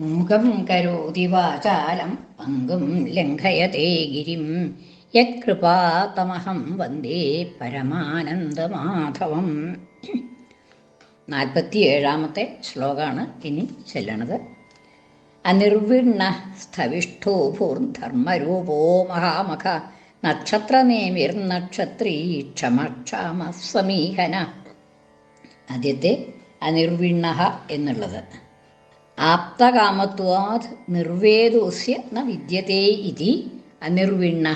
മൂകം കരോതി വാചാലം പങ്കും ലംഘയത്തെ ഗിരിം. യത്കൃപാതമഹം വന്ദേ പരമാനന്ദമാധവം. നാൽപ്പത്തിയേഴാമത്തെ ശ്ലോകമാണ് ഇനി ചെല്ലണത്. അനിർവിണ്ണ സ്ഥവിഷ്ഠോ ഭൂർധർമ്മരൂപോ മഹാമഖ നക്ഷത്രനേമിർനക്ഷത്രീ ക്ഷമക്ഷാമ സമീഹന ആദ്യത്തെ അനിർവിണ്ണ എന്നുള്ളത്. ആപ്തകാമത്വാത് നിർവേദോസ്യ ന വിദ്യത്തെ ഇതി അനിർവിണ്ണ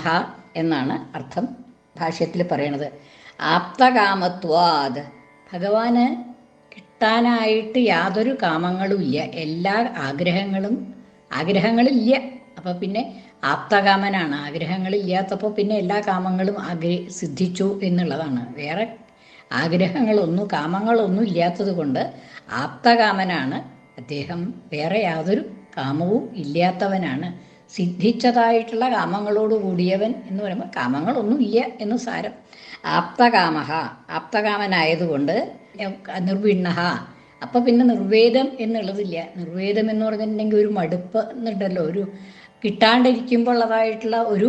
എന്നാണ് അർത്ഥം ഭാഷ്യത്തിൽ പറയണത്. ആപ്തകാമത്വാത് ഭഗവാന് കിട്ടാനായിട്ട് യാതൊരു കാമങ്ങളും ഇല്ല. എല്ലാ ആഗ്രഹങ്ങളും ആഗ്രഹങ്ങളില്ല. അപ്പോൾ പിന്നെ ആപ്തകാമനാണ്. ആഗ്രഹങ്ങളില്ലാത്തപ്പോൾ പിന്നെ എല്ലാ കാമങ്ങളും ആഗ്ര സിദ്ധിച്ചു എന്നുള്ളതാണ്. വേറെ ആഗ്രഹങ്ങളൊന്നും കാമങ്ങളൊന്നും ഇല്ലാത്തത് കൊണ്ട് ആപ്തകാമനാണ് അദ്ദേഹം വേറെ യാതൊരു കാമവും ഇല്ലാത്തവനാണ്. സിദ്ധിച്ചതായിട്ടുള്ള കാമങ്ങളോട് കൂടിയവൻ എന്ന് പറയുമ്പോൾ കാമങ്ങളൊന്നും ഇല്ല എന്ന് സാരം. ആപ്തകാമഹ ആപ്തകാമനായതുകൊണ്ട് നിർവിണ്ണ അപ്പം പിന്നെ നിർവേദം എന്നുള്ളതില്ല. നിർവേദം എന്ന് പറഞ്ഞിട്ടുണ്ടെങ്കിൽ ഒരു മടുപ്പ് എന്നുണ്ടല്ലോ. ഒരു കിട്ടാണ്ടിരിക്കുമ്പോൾ ഉള്ളതായിട്ടുള്ള ഒരു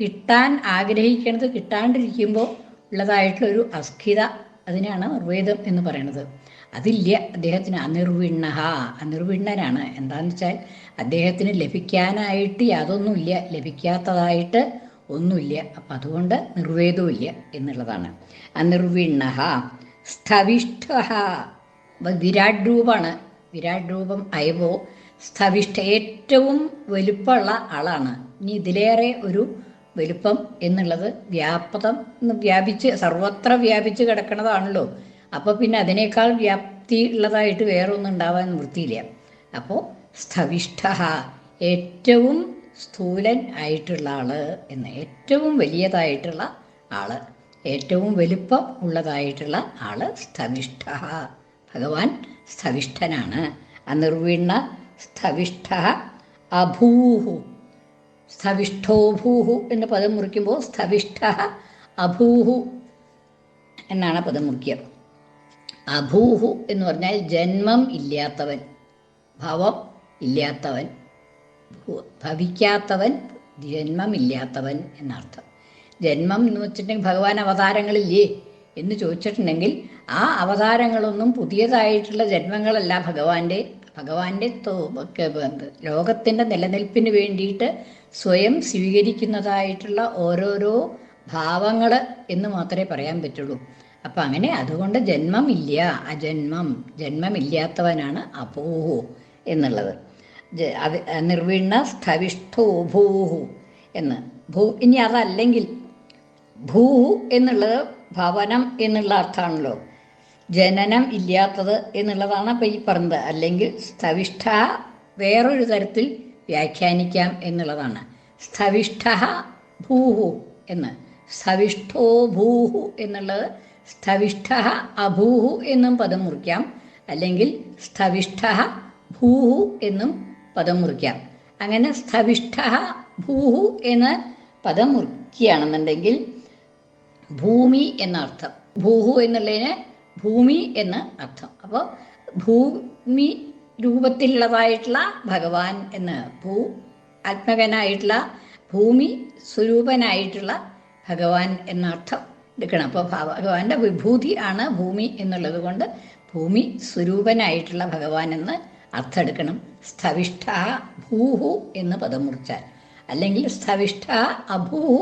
കിട്ടാൻ ആഗ്രഹിക്കണത് കിട്ടാണ്ടിരിക്കുമ്പോൾ ഉള്ളതായിട്ടുള്ള ഒരു അസ്ഥിത അതിനാണ് നിർവേദം എന്ന് പറയുന്നത്. അതില്ല. അദ്ദേഹത്തിന് അനിർവിണ്ണ അനിർവിണ്ണനാണ്. എന്താണെന്ന് വെച്ചാൽ അദ്ദേഹത്തിന് ലഭിക്കാനായിട്ട് യാതൊന്നുമില്ല. ലഭിക്കാത്തതായിട്ട് ഒന്നുമില്ല. അപ്പം അതുകൊണ്ട് നിർവേദവുമില്ല എന്നുള്ളതാണ്. അനിർവിണ്ണ സ്ഥവിഷ്ഠ വിരാട് രൂപമാണ് വിരാട് രൂപം അയവോ സ്ഥവിഷ്ഠ ഏറ്റവും വലുപ്പമുള്ള ആളാണ്. ഇനി ഇതിലേറെ ഒരു വലുപ്പം എന്നുള്ളത് വ്യാപകം വ്യാപിച്ച് സർവത്ര വ്യാപിച്ച് കിടക്കുന്നതാണല്ലോ. അപ്പോൾ പിന്നെ അതിനേക്കാൾ വ്യാപ്തി ഉള്ളതായിട്ട് വേറൊന്നും ഉണ്ടാവാൻ വൃത്തിയില്ല അപ്പോൾ സ്ഥവിഷ്ഠ ഏറ്റവും സ്ഥൂലൻ ആയിട്ടുള്ള ആൾ എന്ന് ഏറ്റവും വലിയതായിട്ടുള്ള ആൾ ഏറ്റവും വലുപ്പം ഉള്ളതായിട്ടുള്ള ആൾ സ്ഥവിഷ്ഠ. ഭഗവാൻ സ്ഥവിഷ്ഠനാണ്. അനിർവീണ സ്ഥവിഷ്ഠ അഭൂഹു. സ്ഥവിഷ്ഠോഭൂഹു എന്ന പദം മുറിക്കുമ്പോൾ സ്ഥവിഷ്ഠ അഭൂഹു എന്നാണ് പദം മുറിക്കുക. അഭൂഹു എന്ന് പറഞ്ഞാൽ ജന്മം ഇല്ലാത്തവൻ ഭവം ഇല്ലാത്തവൻ ഭവിക്കാത്തവൻ ജന്മമില്ലാത്തവൻ എന്നർത്ഥം. ജന്മം എന്ന് വെച്ചിട്ടുണ്ടെങ്കിൽ ഭഗവാൻ അവതാരങ്ങളില്ലേ എന്ന് ചോദിച്ചിട്ടുണ്ടെങ്കിൽ ആ അവതാരങ്ങളൊന്നും പുതിയതായിട്ടുള്ള ജന്മങ്ങളല്ല ഭഗവാന്റെ ഭഗവാന്റെ ലോകത്തിന്റെ നിലനിൽപ്പിന് വേണ്ടിയിട്ട് സ്വയം സ്വീകരിക്കുന്നതായിട്ടുള്ള ഓരോരോ ഭാവങ്ങൾ എന്ന് മാത്രമേ പറയാൻ പറ്റുള്ളൂ. അപ്പം അങ്ങനെ അതുകൊണ്ട് ജന്മമില്ല അജന്മം ജന്മമില്ലാത്തവനാണ് അപോഹു എന്നുള്ളത്. നിർവീണ സ്ഥവിഷ്ഠോ ഭൂഹു എന്ന്. ഭൂ ഇനി അതല്ലെങ്കിൽ ഭൂഹു എന്നുള്ളത് ഭവനം എന്നുള്ള അർത്ഥമാണല്ലോ. ജനനം ഇല്ലാത്തത് എന്നുള്ളതാണ് അപ്പം ഈ പറഞ്ഞത്. അല്ലെങ്കിൽ സ്ഥവിഷ്ഠ വേറൊരു തരത്തിൽ വ്യാഖ്യാനിക്കാം എന്നുള്ളതാണ്. സ്ഥവിഷ്ഠ ഭൂഹു എന്ന്. സ്ഥവിഷ്ഠോ ഭൂഹു എന്നുള്ളത് സ്ഥവിഷ്ഠ അഭൂഹു എന്നും പദം മുറിക്കാം. അല്ലെങ്കിൽ സ്ഥവിഷ്ഠ ഭൂഹു എന്നും പദം മുറിക്കാം. അങ്ങനെ സ്ഥവിഷ്ഠ ഭൂഹു എന്ന പദം മുറിക്കുകയാണെന്നുണ്ടെങ്കിൽ ഭൂമി എന്നർത്ഥം. ഭൂഹു എന്നുള്ളതിന് ഭൂമി എന്ന് അർത്ഥം. അപ്പോൾ ഭൂമി രൂപത്തിലുള്ളതായിട്ടുള്ള ഭഗവാൻ എന്ന് ഭൂ ആത്മകനായിട്ടുള്ള ഭൂമി സ്വരൂപനായിട്ടുള്ള ഭഗവാൻ എന്നർത്ഥം. എടുക്കണം. അപ്പോൾ ഭഗവാന്റെ വിഭൂതി ആണ് ഭൂമി എന്നുള്ളത് കൊണ്ട് ഭൂമി സ്വരൂപനായിട്ടുള്ള ഭഗവാൻ എന്ന് അർത്ഥം എടുക്കണം സ്ഥവിഷ്ഠ ഭൂഹു എന്ന് പദം മുറിച്ചാൽ. അല്ലെങ്കിൽ സ്ഥവിഷ്ഠ അഭൂഹു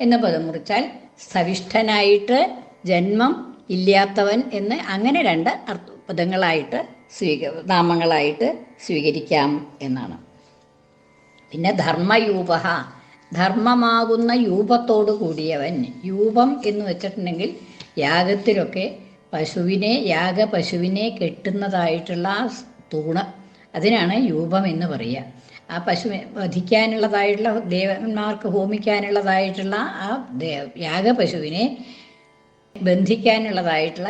എന്ന് പദം മുറിച്ചാൽ സ്ഥവിഷ്ഠനായിട്ട് ജന്മം ഇല്ലാത്തവൻ എന്ന് അങ്ങനെ രണ്ട് പദങ്ങളായിട്ട് സ്വീക നാമങ്ങളായിട്ട് സ്വീകരിക്കാം എന്നാണ്. പിന്നെ ധർമ്മയൂപ ധർമ്മമാകുന്ന യൂപത്തോടു കൂടിയവൻ യൂപം എന്ന് വെച്ചിട്ടുണ്ടെങ്കിൽ യാഗത്തിലൊക്കെ പശുവിനെ യാഗ പശുവിനെ കെട്ടുന്നതായിട്ടുള്ള തൂണ്. അതിനാണ് യൂപം എന്ന് പറയുക. ആ പശു വധിക്കാനുള്ളതായിട്ടുള്ള ദേവന്മാർക്ക് ഹോമിക്കാനുള്ളതായിട്ടുള്ള ആ യാഗ പശുവിനെ ബന്ധിക്കാനുള്ളതായിട്ടുള്ള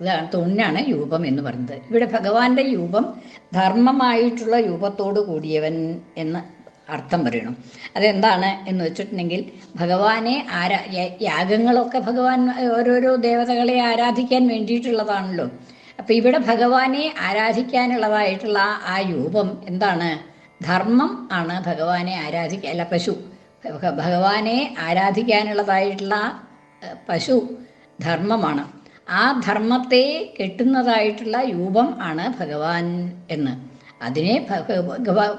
ഇതാണ് തൂണിനാണ് രൂപം എന്ന് പറയുന്നത്. ഇവിടെ ഭഗവാന്റെ രൂപം ധർമ്മമായിട്ടുള്ള രൂപത്തോടു കൂടിയവൻ എന്ന് അർത്ഥം പറയണം. അതെന്താണ് എന്ന് വെച്ചിട്ടുണ്ടെങ്കിൽ ഭഗവാനെ ആരാ യാഗങ്ങളൊക്കെ ഭഗവാൻ ഓരോരോ ദേവതകളെ ആരാധിക്കാൻ വേണ്ടിയിട്ടുള്ളതാണല്ലോ. അപ്പം ഇവിടെ ഭഗവാനെ ആരാധിക്കാനുള്ളതായിട്ടുള്ള ആ രൂപം എന്താണ്? ധർമ്മം ആണ് ഭഗവാനെ ആരാധിക്ക അല്ല പശു. ഭഗവാനെ ആരാധിക്കാനുള്ളതായിട്ടുള്ള പശു ധർമ്മമാണ്. ആ ധർമ്മത്തെ കെട്ടുന്നതായിട്ടുള്ള രൂപം ആണ് ഭഗവാൻ എന്ന്. അതിനെ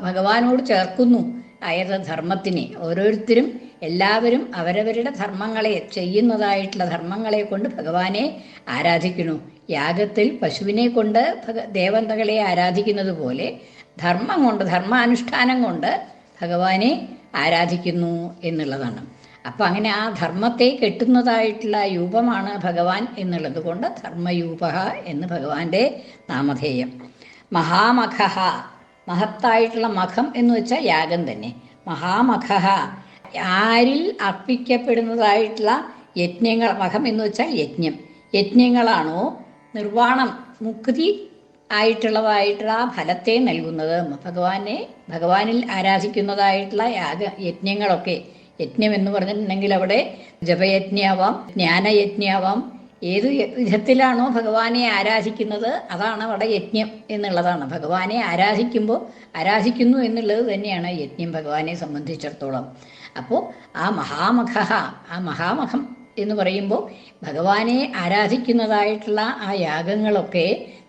ഭഗവാനോട് ചേർക്കുന്നു അയത് ധർമ്മത്തിനെ. ഓരോരുത്തരും എല്ലാവരും അവരവരുടെ ധർമ്മങ്ങളെ ചെയ്യുന്നതായിട്ടുള്ള ധർമ്മങ്ങളെ കൊണ്ട് ഭഗവാനെ ആരാധിക്കുന്നു. യാഗത്തിൽ പശുവിനെ കൊണ്ട് ദേവതകളെ ആരാധിക്കുന്നത് പോലെ ധർമ്മം കൊണ്ട് ധർമാനുഷ്ഠാനം കൊണ്ട് ഭഗവാനെ ആരാധിക്കുന്നു എന്നുള്ളതാണ്. അപ്പം അങ്ങനെ ആ ധർമ്മത്തെ കെട്ടുന്നതായിട്ടുള്ള രൂപമാണ് ഭഗവാൻ എന്നുള്ളത് കൊണ്ട് ധർമ്മയൂപ എന്ന് ഭഗവാന്റെ നാമധേയം. മഹാമഖ മഹത്തായിട്ടുള്ള മഖം എന്ന് വെച്ചാൽ യാഗം തന്നെ. മഹാമഖ ആരിൽ അർപ്പിക്കപ്പെടുന്നതായിട്ടുള്ള യജ്ഞങ്ങൾ മഖം എന്ന് വെച്ചാൽ യജ്ഞം. യജ്ഞങ്ങളാണോ നിർവാണം മുക്തി ആയിട്ടുള്ളതായിട്ടുള്ള ആ ഫലത്തെ നൽകുന്നത്. ഭഗവാനെ ഭഗവാനിൽ ആരാധിക്കുന്നതായിട്ടുള്ള യാഗ യജ്ഞങ്ങളൊക്കെ. യജ്ഞം എന്ന് പറഞ്ഞിട്ടുണ്ടെങ്കിൽ അവിടെ ജപയജ്ഞാവാം ജ്ഞാനയജ്ഞാവാം ഏത് വിധത്തിലാണോ ഭഗവാനെ ആരാധിക്കുന്നത്? അതാണ് അവിടെ യജ്ഞം എന്നുള്ളതാണ്. ഭഗവാനെ ആരാധിക്കുമ്പോൾ ആരാധിക്കുന്നു എന്നുള്ളത് തന്നെയാണ് യജ്ഞം ഭഗവാനെ സംബന്ധിച്ചിടത്തോളം. അപ്പോൾ ആ മഹാമഖ ആ മഹാമഖം എന്ന് പറയുമ്പോൾ ഭഗവാനെ ആരാധിക്കുന്നതായിട്ടുള്ള ആ യാഗങ്ങളൊക്കെ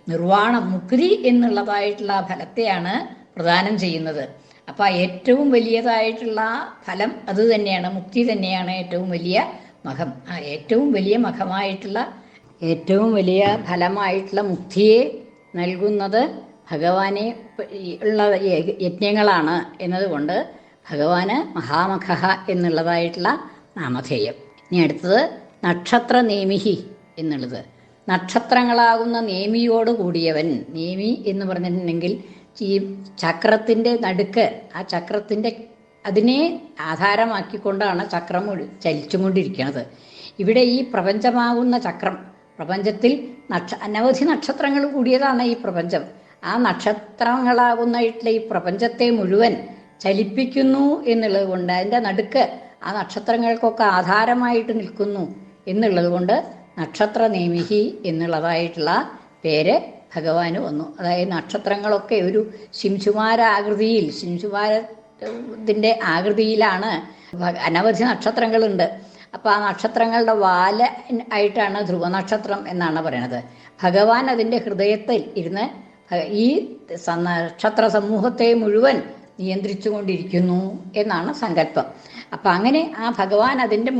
നിർവാണം മുക്തി എന്നുള്ളതായിട്ടുള്ള ഫലത്തെയാണ് പ്രദാനം ചെയ്യുന്നത്. അപ്പോൾ ഏറ്റവും വലിയതായിട്ടുള്ള ഫലം അത് തന്നെയാണ് മുക്തി തന്നെയാണ് ഏറ്റവും വലിയ മഖം ആ ഏറ്റവും വലിയ മഖമായിട്ടുള്ള ഏറ്റവും വലിയ ഫലമായിട്ടുള്ള മുക്തിയെ നൽകുന്നത് ഭഗവാനെ ഉള്ള യജ്ഞങ്ങളാണ് എന്നതുകൊണ്ട് ഭഗവാന് മഹാമഖ എന്നുള്ളതായിട്ടുള്ള നാമധേയം. ഇനി അടുത്തത് നക്ഷത്ര നേമിഹി എന്നുള്ളത്. നക്ഷത്രങ്ങളാകുന്ന നേമിയോട് കൂടിയവൻ നേമി എന്ന് പറഞ്ഞിട്ടുണ്ടെങ്കിൽ ഈ ചക്രത്തിന്റെ നടുക്ക് ആ ചക്രത്തിന്റെ അതിനെ ആധാരമാക്കിക്കൊണ്ടാണ് ചക്രം ഒരു ചലിച്ചുകൊണ്ടിരിക്കുന്നത്. ഇവിടെ ഈ പ്രപഞ്ചമാകുന്ന ചക്രം പ്രപഞ്ചത്തിൽ നക്ഷ അനവധി നക്ഷത്രങ്ങൾ കൂടിയതാണ് ഈ പ്രപഞ്ചം. ആ നക്ഷത്രങ്ങളാകുന്നതായിട്ടുള്ള ഈ പ്രപഞ്ചത്തെ മുഴുവൻ ചലിപ്പിക്കുന്നു എന്നുള്ളത് കൊണ്ട് അതിന്റെ നടുക്ക് ആ നക്ഷത്രങ്ങൾക്കൊക്കെ ആധാരമായിട്ട് നിൽക്കുന്നു എന്നുള്ളത് കൊണ്ട് നക്ഷത്ര നേമിഹി എന്നുള്ളതായിട്ടുള്ള പേര് ഭഗവാന് വന്നു. അതായത് നക്ഷത്രങ്ങളൊക്കെ ഒരു ശിംശുമാരാകൃതിയിൽ ശിംശുമാരത്തിന്റെ ആകൃതിയിലാണ് അനവധി നക്ഷത്രങ്ങളുണ്ട്. അപ്പോൾ ആ നക്ഷത്രങ്ങളുടെ വാല ആയിട്ടാണ് ധ്രുവ നക്ഷത്രം എന്നാണ് പറയണത് ഭഗവാൻ അതിന്റെ ഹൃദയത്തിൽ ഇരുന്ന് ഈ നക്ഷത്ര സമൂഹത്തെ മുഴുവൻ നിയന്ത്രിച്ചു കൊണ്ടിരിക്കുന്നു എന്നാണ് സങ്കല്പം. അപ്പം അങ്ങനെ ആ ഭഗവാൻ അതിന്റെ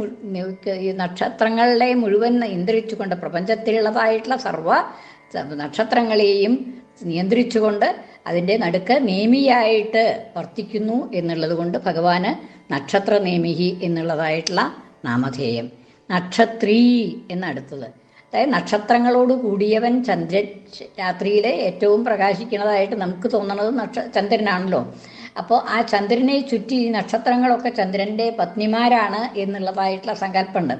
നക്ഷത്രങ്ങളെ മുഴുവൻ നിയന്ത്രിച്ചുകൊണ്ട് പ്രപഞ്ചത്തിലുള്ളതായിട്ടുള്ള സർവ നക്ഷത്രങ്ങളെയും നിയന്ത്രിച്ചുകൊണ്ട് അതിന്റെ നടുക്ക് നേമിയായിട്ട് വർത്തിക്കുന്നു എന്നുള്ളത് കൊണ്ട് ഭഗവാന് നക്ഷത്ര നേമിഹി എന്നുള്ളതായിട്ടുള്ള നാമധേയം. നക്ഷത്രീ എന്നടുത്തത്. അതായത് നക്ഷത്രങ്ങളോട് കൂടിയവൻ ചന്ദ്ര രാത്രിയിലെ ഏറ്റവും പ്രകാശിക്കുന്നതായിട്ട് നമുക്ക് തോന്നുന്നത് നക്ഷ ചന്ദ്രനാണല്ലോ. അപ്പോൾ ആ ചന്ദ്രനെ ചുറ്റി ഈ നക്ഷത്രങ്ങളൊക്കെ ചന്ദ്രന്റെ പത്നിമാരാണ് എന്നുള്ളതായിട്ടുള്ള സങ്കല്പമുണ്ട്.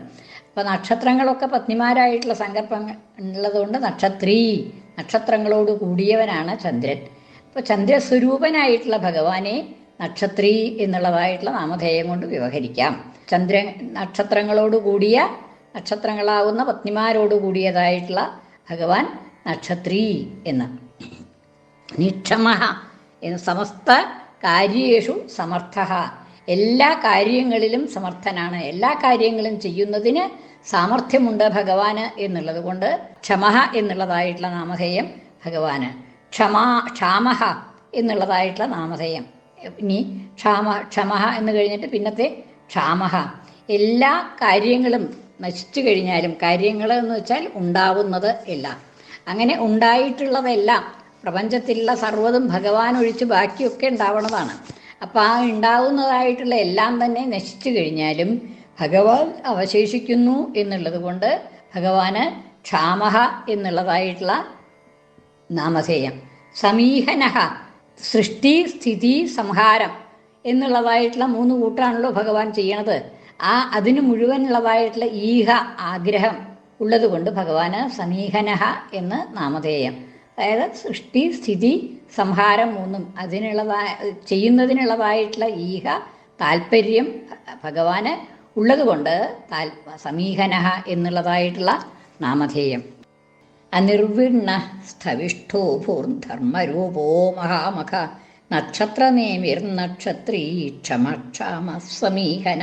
അപ്പോൾ നക്ഷത്രങ്ങളൊക്കെ പത്നിമാരായിട്ടുള്ള സങ്കല്പം ഉള്ളതുകൊണ്ട് നക്ഷത്രീ നക്ഷത്രങ്ങളോട് കൂടിയവനാണ് ചന്ദ്രൻ. അപ്പോൾ ചന്ദ്രസ്വരൂപനായിട്ടുള്ള ഭഗവാനെ നക്ഷത്രി എന്നുള്ളതായിട്ടുള്ള നാമധേയം കൊണ്ട് വ്യവഹരിക്കാം. ചന്ദ്ര നക്ഷത്രങ്ങളോട് കൂടിയ നക്ഷത്രങ്ങളാവുന്ന പത്നിമാരോട് കൂടിയതായിട്ടുള്ള ഭഗവാൻ നക്ഷത്രി എന്ന്. നിക്ഷമ എന്ന് സമസ്ത കാര്യേഷു സമർത്ഥ എല്ലാ കാര്യങ്ങളിലും സമർത്ഥനാണ്. എല്ലാ കാര്യങ്ങളും ചെയ്യുന്നതിന് സാമർഥ്യമുണ്ട് ഭഗവാന് എന്നുള്ളത് കൊണ്ട് ക്ഷമ എന്നുള്ളതായിട്ടുള്ള നാമധേയം ഭഗവാന്. ക്ഷമാ ക്ഷാമഹ എന്നുള്ളതായിട്ടുള്ള നാമധേയം. ഇനി ക്ഷാമ ക്ഷമഹ എന്ന് കഴിഞ്ഞിട്ട് പിന്നത്തെ ക്ഷാമഹ. എല്ലാ കാര്യങ്ങളും നശിച്ചു കഴിഞ്ഞാലും കാര്യങ്ങൾ എന്ന് വെച്ചാൽ ഉണ്ടാവുന്നത് എല്ലാം അങ്ങനെ ഉണ്ടായിട്ടുള്ളതെല്ലാം പ്രപഞ്ചത്തിലുള്ള സർവതും ഭഗവാൻ ഒഴിച്ച് ബാക്കിയൊക്കെ ഉണ്ടാവണതാണ്. അപ്പം ആ ഉണ്ടാവുന്നതായിട്ടുള്ള എല്ലാം തന്നെ നശിച്ചു കഴിഞ്ഞാലും ഭഗവാൻ അവശേഷിക്കുന്നു എന്നുള്ളത് കൊണ്ട് ഭഗവാന് ക്ഷാമഹ എന്നുള്ളതായിട്ടുള്ള നാമധേയം. സമീഹനഹ സൃഷ്ടി സ്ഥിതി സംഹാരം എന്നുള്ളതായിട്ടുള്ള മൂന്ന് കൂട്ടാണല്ലോ ഭഗവാൻ ചെയ്യണത്. ആ അതിന് മുഴുവനുള്ളതായിട്ടുള്ള ഈഹ ആഗ്രഹം ഉള്ളതുകൊണ്ട് ഭഗവാന് സമീഹനഹ എന്ന് നാമധേയം. അതായത് സൃഷ്ടി സ്ഥിതി സംഹാരം മൂന്നും അതിനുള്ളതായ ചെയ്യുന്നതിനുള്ളതായിട്ടുള്ള ഈഹ താല്പര്യം ഭഗവാന് ഉള്ളതുകൊണ്ട് താൽ സമീഹനഹ എന്നുള്ളതായിട്ടുള്ള നാമധേയം. അനിർവിണ്ണ സ്ഥവിഷ്ഠോ ഭൂർധർമ്മരൂപോ മഹാമഖ നക്ഷത്രനേമിർനക്ഷത്രീ ക്ഷമക്ഷാമ സമീഹന